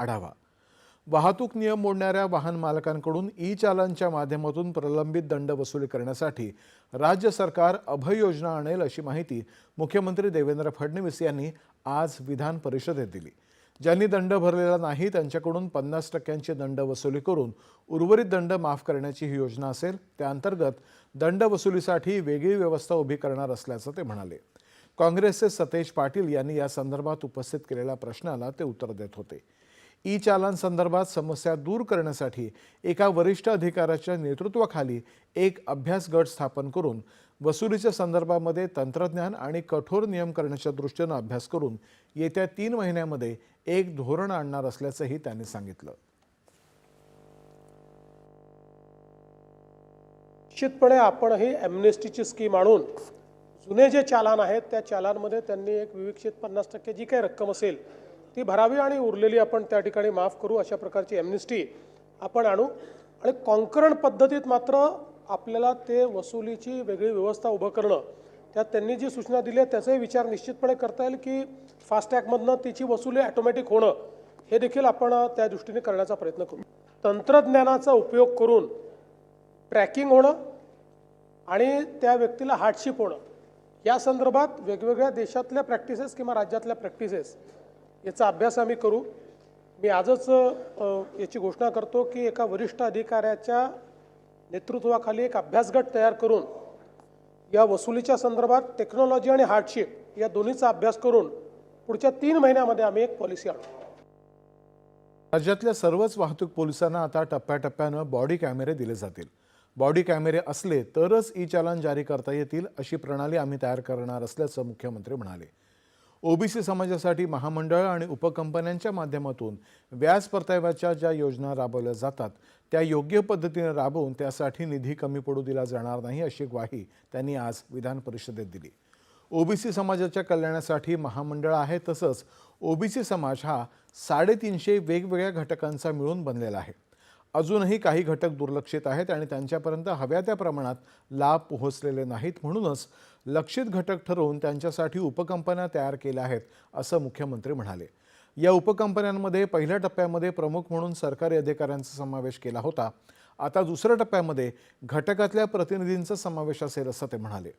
आढावा. वाहतूक नियम मोडणाऱ्या वाहन मालकांकडून ई चालनच्या माध्यमातून प्रलंबित दंड वसुली करण्यासाठी राज्य सरकार अभय योजना आणेल अशी माहिती मुख्यमंत्री देवेंद्र फडणवीस यांनी आज विधान परिषदेत दिली. ज्यांनी दंड भरलेला नाही त्यांच्याकडून पन्नास टक्क्यांची दंड वसुली करून उर्वरित दंड माफ करण्याची ही योजना असेल त्याअंतर्गत दंड वसुलीसाठी वेगळी व्यवस्था उभी करणार असल्याचं ते म्हणाले. काँग्रेसचे सतेज पाटील यांनी या संदर्भात उपस्थित केलेल्या प्रश्नाला ते उत्तर देत होते. ई चालान संदर्भात समस्या दूर करण्यासाठी एका वरिष्ठ अधिकाऱ्याच्या नेतृत्वाखाली एक अभ्यास गट स्थापन करून वसुलीच्या संदर्भामध्ये तंत्रज्ञान आणि कठोर नियम करण्याच्या दृष्टीनं अभ्यास करून येत्या तीन महिन्यामध्ये एक धोरण आणणार असल्याचंही त्यांनी सांगितलं. निश्चितपणे आपणही ॲम्नेस्टीची स्कीम आणून जुने जे चालान आहेत त्या चालानमध्ये त्यांनी एक विविक्षित पन्नास टक्के जी काही रक्कम असेल ती भरावी आणि उरलेली आपण त्या ठिकाणी माफ करू अशा प्रकारची एमनिस्टी आपण आणू. आणि कॉन्करण पद्धतीत मात्र आपल्याला ते वसुलीची वेगळी व्यवस्था उभं करणं त्यात त्यांनी जी सूचना दिली आहे त्याचाही विचार निश्चितपणे करता येईल की फास्टॅगमधनं तिची वसुली ॲटोमॅटिक होणं हे देखील आपण त्या दृष्टीने करण्याचा प्रयत्न करू. तंत्रज्ञानाचा उपयोग करून ट्रॅकिंग होणं आणि त्या व्यक्तीला हार्डशिप होणं या संदर्भात वेगवेगळ्या देशातल्या प्रॅक्टिसेस किंवा राज्यातल्या प्रॅक्टिसेस याचा अभ्यास आम्ही करू. मी आजच याची घोषणा करतो की एका वरिष्ठ अधिकाऱ्याच्या नेतृत्वाखाली एक अभ्यासगट तयार करून या वसुलीच्या संदर्भात टेक्नॉलॉजी आणि हार्डशिप या दोन्हीचा अभ्यास करून पुढच्या तीन महिन्यामध्ये आम्ही एक पॉलिसी आणू. राज्यातल्या सर्वच वाहतूक पोलिसांना आता टप्प्याटप्प्यानं बॉडी कॅमेरे दिले जातील. बॉडी कॅमेरे असले तरच ई चालान जारी करता येतील अशी प्रणाली आम्ही तयार करणार असल्याचं मुख्यमंत्री म्हणाले. ओबीसी समाजासाठी महामंडळ आणि उपकंपन्यांच्या माध्यमातून व्याज परताव्याच्या ज्या योजना राबवल्या जातात त्या योग्य पद्धतीने राबवून त्यासाठी निधी कमी पडू दिला जाणार नाही अशी ग्वाही त्यांनी आज विधान परिषदेत दिली. ओबीसी समाजाच्या कल्याणासाठी महामंडळ आहे तसंच ओबीसी समाज हा साडेतीनशे वेगवेगळ्या घटकांचा मिळून बनलेला आहे. अजूनही काही घटक दुर्लक्षित आहेत आणि त्यांच्यापर्यंत हव्या त्या प्रमाणात लाभ पोहोचलेले नाहीत म्हणूनच लक्षित घटक ठरवून त्यांच्यासाठी उपकंपन्या तयार केल्या आहेत असं मुख्यमंत्री म्हणाले. या उपकंपन्यांमध्ये पहिल्या टप्प्यामध्ये प्रमुख म्हणून सरकारी अधिकाऱ्यांचा समावेश केला होता. आता दुसऱ्या टप्प्यामध्ये घटकातल्या प्रतिनिधींचा समावेश असेल असं ते म्हणाले.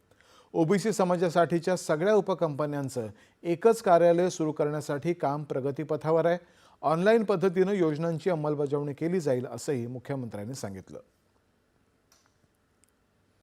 ओबीसी समाजासाठीच्या सगळ्या उपकंपन्यांचं एकच कार्यालय सुरू करण्यासाठी काम प्रगतीपथावर आहे. ऑनलाईन पद्धतीनं योजनांची अंमलबजावणी केली जाईल असंही मुख्यमंत्र्यांनी सांगितलं.